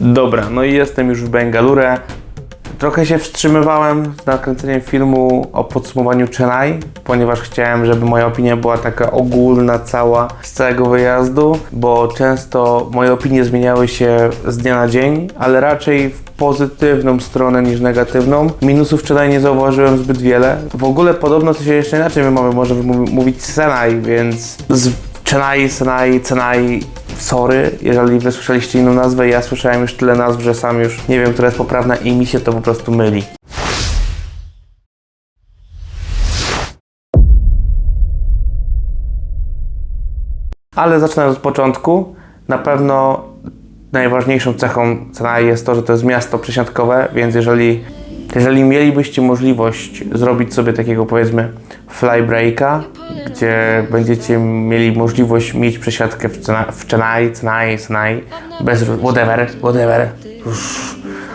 Dobra, no i jestem już w Bengalurę. Trochę się wstrzymywałem z nakręceniem filmu o podsumowaniu Chennai, ponieważ chciałem, żeby moja opinia była taka ogólna, cała z całego wyjazdu, bo często moje opinie zmieniały się z dnia na dzień, ale raczej w pozytywną stronę niż negatywną. Minusów Chennai nie zauważyłem zbyt wiele. W ogóle podobno to się jeszcze inaczej wymawia, może mówić Senai, więc z Chennai, Senai, Cenai, sorry, jeżeli wy słyszeliście inną nazwę, ja słyszałem już tyle nazw, że sam już nie wiem, która jest poprawna i mi się to po prostu myli. Ale zacznę od początku. Na pewno najważniejszą cechą Cenai jest to, że to jest miasto przesiadkowe, więc jeżeli, jeżeli mielibyście możliwość zrobić sobie takiego powiedzmy flybreaka, gdzie będziecie mieli możliwość mieć przesiadkę w, Chennai, Chennai, Chennai, bez whatever, whatever,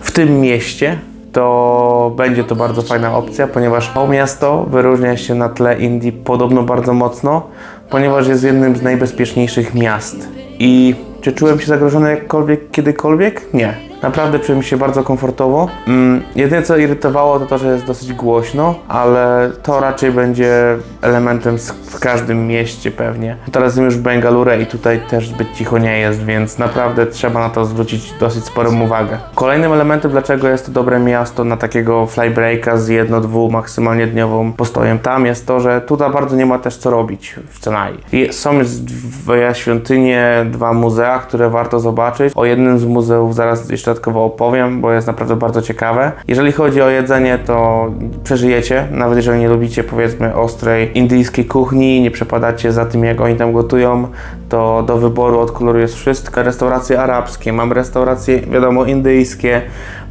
w tym mieście, to będzie to bardzo fajna opcja, ponieważ to miasto wyróżnia się na tle Indii podobno bardzo mocno, ponieważ jest jednym z najbezpieczniejszych miast. I czy czułem się zagrożony jakkolwiek, kiedykolwiek? Nie. Naprawdę czułem się bardzo komfortowo. Mm, jedyne co irytowało to to, że jest dosyć głośno, ale to raczej będzie elementem z- w każdym mieście pewnie. Teraz jestem już w Bengalurę i tutaj też zbyt cicho nie jest, więc naprawdę trzeba na to zwrócić dosyć sporą uwagę. Kolejnym elementem, dlaczego jest to dobre miasto na takiego flybreaka z jedno, dwu, maksymalnie dniową postojem tam, jest to, że tutaj bardzo nie ma też co robić w Cenai. I Są z- dwie świątynie, dwa muzea, które warto zobaczyć. O jednym z muzeów zaraz jeszcze dodatkowo opowiem, bo jest naprawdę bardzo ciekawe. Jeżeli chodzi o jedzenie, to przeżyjecie, nawet jeżeli nie lubicie powiedzmy ostrej indyjskiej kuchni, nie przepadacie za tym jak oni tam gotują, to do wyboru od koloru jest wszystko. Restauracje arabskie, mamy restauracje wiadomo indyjskie,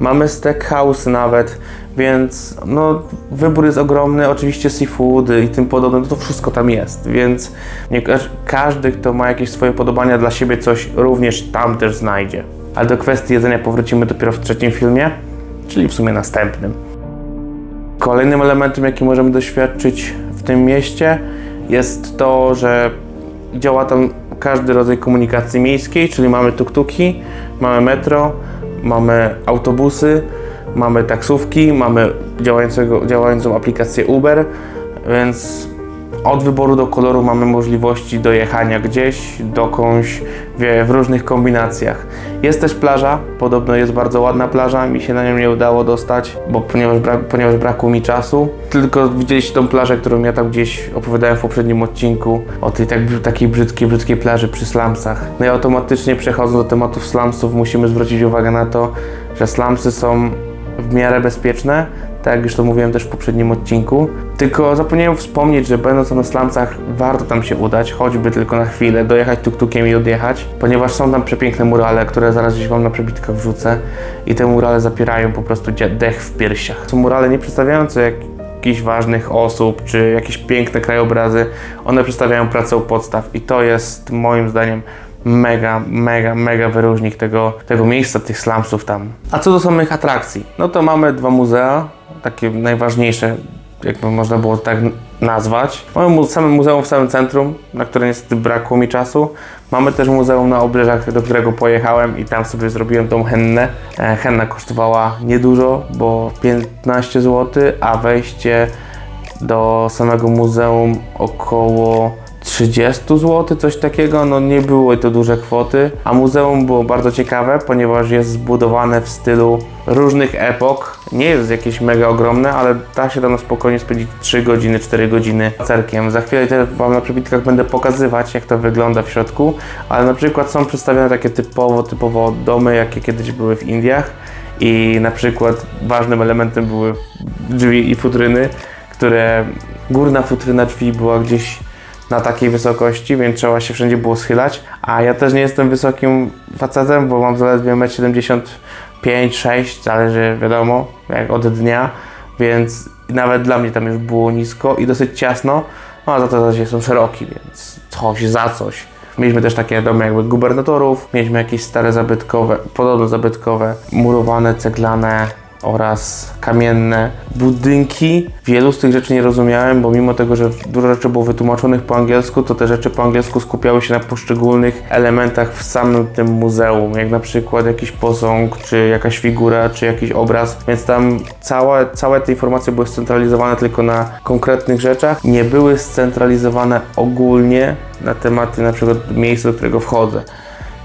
mamy steakhouse nawet, więc no, wybór jest ogromny, oczywiście seafoody i tym podobne, no to wszystko tam jest, więc nie, każdy, kto ma jakieś swoje podobania dla siebie, coś również tam też znajdzie. Ale do kwestii jedzenia powrócimy dopiero w trzecim filmie, czyli w sumie następnym. Kolejnym elementem, jaki możemy doświadczyć w tym mieście, jest to, że działa tam każdy rodzaj komunikacji miejskiej, czyli mamy tuk-tuki, mamy metro, mamy autobusy, mamy taksówki, mamy działającego, działającą aplikację Uber, więc od wyboru do koloru mamy możliwości dojechania gdzieś, dokądś, wie, w różnych kombinacjach. Jest też plaża, podobno jest bardzo ładna plaża, mi się na nią nie udało dostać, bo ponieważ, brak, ponieważ brakło mi czasu. Tylko widzieliście tą plażę, którą ja tam gdzieś opowiadałem w poprzednim odcinku, o tej tak, takiej brzydkiej, brzydkiej plaży przy slumsach. No i automatycznie przechodząc do tematów slumsów, musimy zwrócić uwagę na to, że slumsy są w miarę bezpieczne, tak jak już to mówiłem też w poprzednim odcinku. Tylko zapomniałem wspomnieć, że będąc na slumsach warto tam się udać, choćby tylko na chwilę, dojechać tuk-tukiem i odjechać, ponieważ są tam przepiękne murale, które zaraz gdzieś Wam na przebitkach wrzucę i te murale zapierają po prostu dech w piersiach. Są murale nie przedstawiające jak jakichś ważnych osób, czy jakieś piękne krajobrazy, one przedstawiają pracę u podstaw i to jest moim zdaniem mega, mega, mega wyróżnik tego, tego miejsca, tych slumsów tam. A co do samych atrakcji? No to mamy dwa muzea, takie najważniejsze, jakby można było tak nazwać. Mamy same muzeum w samym centrum, na które niestety brakło mi czasu. Mamy też muzeum na obrzeżach, do którego pojechałem i tam sobie zrobiłem tą hennę. E, Henna kosztowała niedużo, bo 15 zł, a wejście do samego muzeum około 30 zł, coś takiego, no nie były to duże kwoty, a muzeum było bardzo ciekawe, ponieważ jest zbudowane w stylu różnych epok, nie jest jakieś mega ogromne, ale da się tam spokojnie spędzić 3 godziny, 4 godziny cerkiem. Za chwilę Wam na przebitkach będę pokazywać, jak to wygląda w środku, ale na przykład są przedstawione takie typowo, typowo domy, jakie kiedyś były w Indiach. I na przykład ważnym elementem były drzwi i futryny, które górna futryna drzwi była gdzieś na takiej wysokości, więc trzeba się wszędzie było schylać. A ja też nie jestem wysokim facetem, bo mam zaledwie 1,75 m, 6 zależy wiadomo, jak od dnia, więc nawet dla mnie tam już było nisko i dosyć ciasno, no a za to zaś są szeroki, więc coś za coś. Mieliśmy też takie domy jakby gubernatorów, mieliśmy jakieś stare zabytkowe, podobno zabytkowe, murowane, ceglane oraz kamienne budynki. Wielu z tych rzeczy nie rozumiałem, bo mimo tego, że dużo rzeczy było wytłumaczonych po angielsku, to te rzeczy po angielsku skupiały się na poszczególnych elementach w samym tym muzeum, jak na przykład jakiś posąg, czy jakaś figura, czy jakiś obraz, więc tam całe, całe te informacje były scentralizowane tylko na konkretnych rzeczach, nie były scentralizowane ogólnie na tematy na przykład miejsca, do którego wchodzę.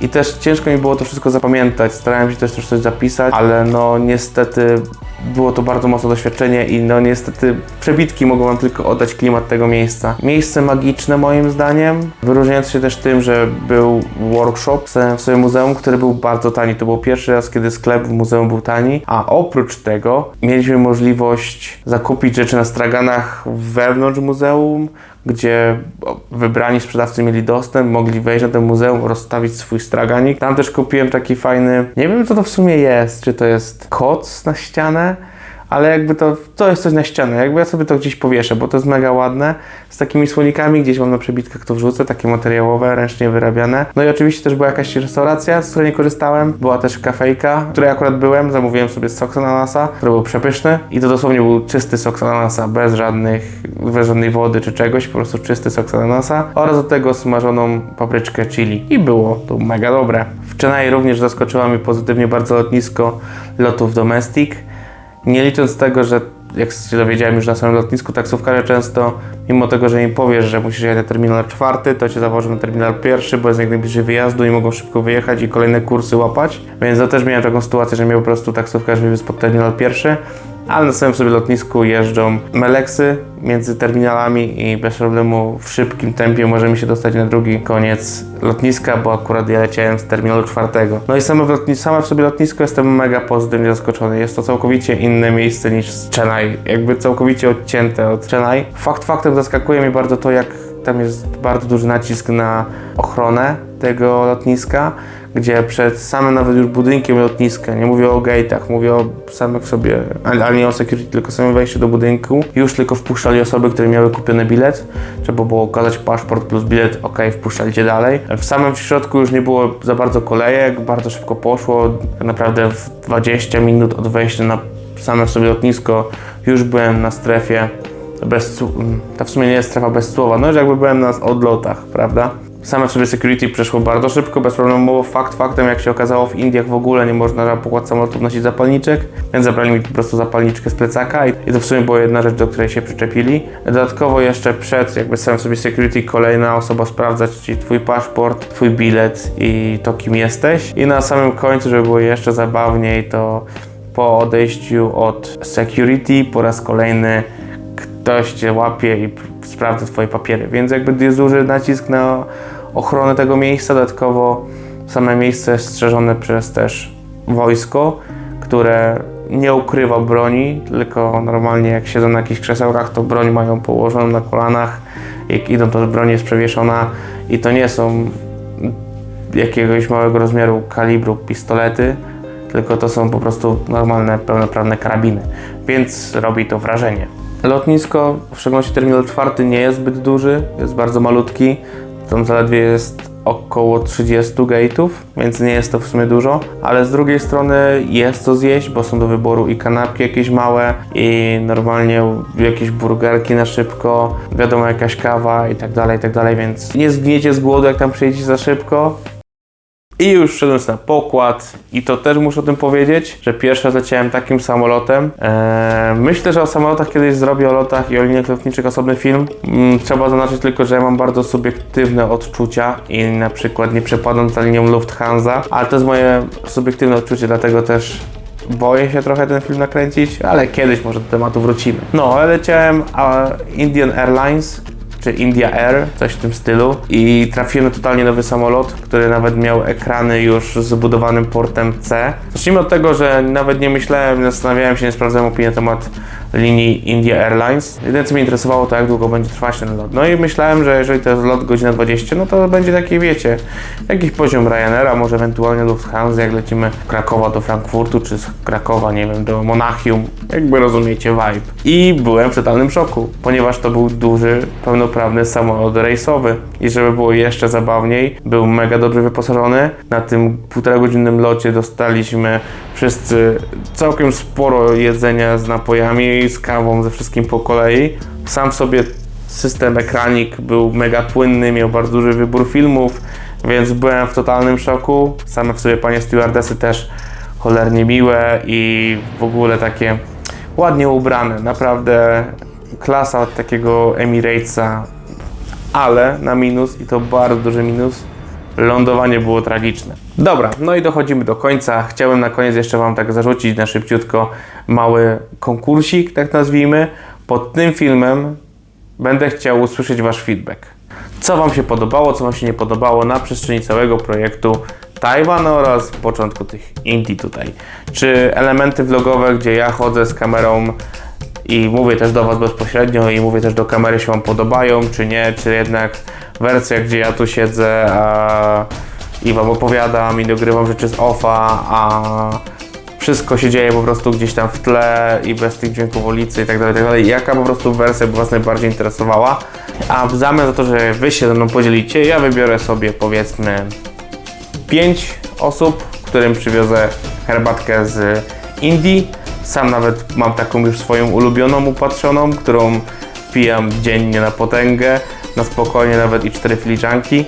I też ciężko mi było to wszystko zapamiętać. Starałem się też też coś zapisać, ale no niestety było to bardzo mocne doświadczenie i no niestety przebitki mogą wam tylko oddać klimat tego miejsca. Miejsce magiczne moim zdaniem, wyróżniające się też tym, że był workshop w sobie muzeum, który był bardzo tani. To był pierwszy raz, kiedy sklep w muzeum był tani, a oprócz tego mieliśmy możliwość zakupić rzeczy na straganach wewnątrz muzeum, gdzie wybrani sprzedawcy mieli dostęp, mogli wejść na to muzeum, rozstawić swój straganik. Tam też kupiłem taki fajny, nie wiem co to w sumie jest, czy to jest koc na ścianę, ale jakby to, to jest coś na ścianę, jakby ja sobie to gdzieś powieszę, bo to jest mega ładne, z takimi słonikami, gdzieś mam na przebitkach to wrzucę, takie materiałowe, ręcznie wyrabiane. No i oczywiście też była jakaś restauracja, z której nie korzystałem, była też kafejka, w której akurat byłem, zamówiłem sobie sok z ananasa, który był przepyszny. I to dosłownie był czysty sok z ananasa, bez żadnych, bez żadnej wody czy czegoś, po prostu czysty sok z ananasa. Oraz do tego smażoną papryczkę chili. I było to mega dobre. W Chennai również zaskoczyło mnie pozytywnie bardzo lotnisko lotów domestic. Nie licząc tego, że jak się dowiedziałem już na samym lotnisku, taksówkarze często, mimo tego, że im powiesz, że musisz jechać na terminal czwarty, to cię zawożą na terminal pierwszy, bo jest jak najbliżej wyjazdu i mogą szybko wyjechać i kolejne kursy łapać. Więc ja też miałem taką sytuację, że mnie po prostu taksówkarz wywiózł pod terminal pierwszy, ale na samym sobie lotnisku jeżdżą meleksy między terminalami i bez problemu w szybkim tempie możemy się dostać na drugi koniec lotniska, bo akurat ja leciałem z terminalu czwartego. No i same w, lotni- w sobie lotnisko jestem mega pozytywnie zaskoczony. Jest to całkowicie inne miejsce niż Chennai, jakby całkowicie odcięte od Chennai. Fakt faktem zaskakuje mnie bardzo to, jak tam jest bardzo duży nacisk na ochronę tego lotniska, gdzie przed samym nawet już budynkiem lotniska, nie mówię o gate'ach, mówię o samych sobie, ale nie o security, tylko samym wejściu do budynku, już tylko wpuszczali osoby, które miały kupiony bilet, trzeba było okazać paszport plus bilet, ok, wpuszczali cię dalej. W samym środku już nie było za bardzo kolejek, bardzo szybko poszło, tak naprawdę w 20 minut od wejścia na same w sobie lotnisko już byłem na strefie bez, ta w sumie nie jest strefa bez słowa, no że jakby byłem na odlotach, prawda? Same w sobie security przeszło bardzo szybko, bez problemu. Fakt faktem, jak się okazało, w Indiach w ogóle nie można na pokład samolotu wnosić zapalniczek, więc zabrali mi po prostu zapalniczkę z plecaka i, i to w sumie była jedna rzecz, do której się przyczepili. Dodatkowo jeszcze przed jakby samym sobie security kolejna osoba sprawdza ci twój paszport, twój bilet i to kim jesteś. I na samym końcu, żeby było jeszcze zabawniej, to po odejściu od security po raz kolejny ktoś cię łapie i sprawdza twoje papiery, więc jakby jest duży nacisk na ochronę tego miejsca, dodatkowo same miejsce jest strzeżone przez też wojsko, które nie ukrywa broni, tylko normalnie jak siedzą na jakichś krzesełkach, to broń mają położoną na kolanach, jak idą to broń jest przewieszona i to nie są jakiegoś małego rozmiaru kalibru pistolety, tylko to są po prostu normalne, pełnoprawne karabiny, więc robi to wrażenie. Lotnisko, w szczególności terminal czwarty, nie jest zbyt duży, jest bardzo malutki. Tam zaledwie jest około 30 gate'ów, więc nie jest to w sumie dużo, ale z drugiej strony jest co zjeść, bo są do wyboru i kanapki jakieś małe, i normalnie jakieś burgerki na szybko, wiadomo jakaś kawa i tak dalej, i tak dalej, więc nie zgniecie z głodu, jak tam przyjedziecie za szybko, i już wszedłem na pokład i to też muszę o tym powiedzieć, że pierwszy raz leciałem takim samolotem. Eee, myślę, że o samolotach kiedyś zrobię o lotach i o liniach lotniczych osobny film. Mm, trzeba zaznaczyć tylko, że ja mam bardzo subiektywne odczucia i na przykład nie przepadam za linią Lufthansa, ale to jest moje subiektywne odczucie, dlatego też boję się trochę ten film nakręcić, ale kiedyś może do tematu wrócimy. No, leciałem Indian Airlines, czy India Air, coś w tym stylu. I trafiłem na totalnie nowy samolot, który nawet miał ekrany już z zbudowanym portem C. Zacznijmy od tego, że nawet nie myślałem, nie zastanawiałem się, nie sprawdzałem opinii na temat linii India Airlines. Jedyne co mnie interesowało to jak długo będzie trwać ten lot. No i myślałem, że jeżeli to jest lot godzina 20, no to będzie taki, wiecie, jakiś poziom Ryanaira, może ewentualnie Lufthansa, jak lecimy z Krakowa do Frankfurtu, czy z Krakowa, nie wiem, do Monachium. Jakby rozumiecie vibe. I byłem w totalnym szoku, ponieważ to był duży, pełnoprawny samolot rejsowy. I żeby było jeszcze zabawniej, był mega dobrze wyposażony. Na tym półtora godzinnym locie dostaliśmy wszyscy całkiem sporo jedzenia z napojami, z kawą, ze wszystkim po kolei. Sam w sobie system ekranik był mega płynny, miał bardzo duży wybór filmów, więc byłem w totalnym szoku. Same w sobie panie stewardesy też cholernie miłe i w ogóle takie ładnie ubrane. Naprawdę klasa takiego Emiratesa, ale na minus i to bardzo duży minus. Lądowanie było tragiczne. Dobra, no i dochodzimy do końca. Chciałem na koniec jeszcze Wam tak zarzucić na szybciutko mały konkursik, tak nazwijmy. Pod tym filmem będę chciał usłyszeć Wasz feedback. Co Wam się podobało, co Wam się nie podobało na przestrzeni całego projektu Tajwan oraz początku tych Indii tutaj. Czy elementy vlogowe, gdzie ja chodzę z kamerą i mówię też do Was bezpośrednio i mówię też do kamery się Wam podobają, czy nie, czy jednak wersja, gdzie ja tu siedzę a, i Wam opowiadam i dogrywam rzeczy z offa, a wszystko się dzieje po prostu gdzieś tam w tle i bez tych dźwięków ulicy i tak dalej, tak dalej. Jaka po prostu wersja by Was najbardziej interesowała? A w zamian za to, że Wy się ze mną podzielicie, ja wybiorę sobie powiedzmy 5 osób, którym przywiozę herbatkę z Indii. Sam nawet mam taką już swoją ulubioną, upatrzoną, którą pijam dziennie na potęgę, na spokojnie nawet i cztery filiżanki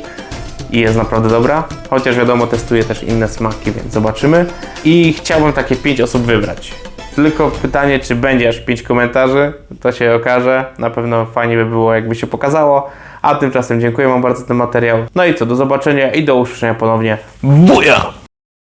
i jest naprawdę dobra. Chociaż wiadomo, testuję też inne smaki, więc zobaczymy. I chciałbym takie 5 osób wybrać. Tylko pytanie, czy będzie aż 5 komentarzy, to się okaże. Na pewno fajnie by było, jakby się pokazało. A tymczasem dziękuję Wam bardzo za ten materiał. No i co, do zobaczenia i do usłyszenia ponownie. Buja!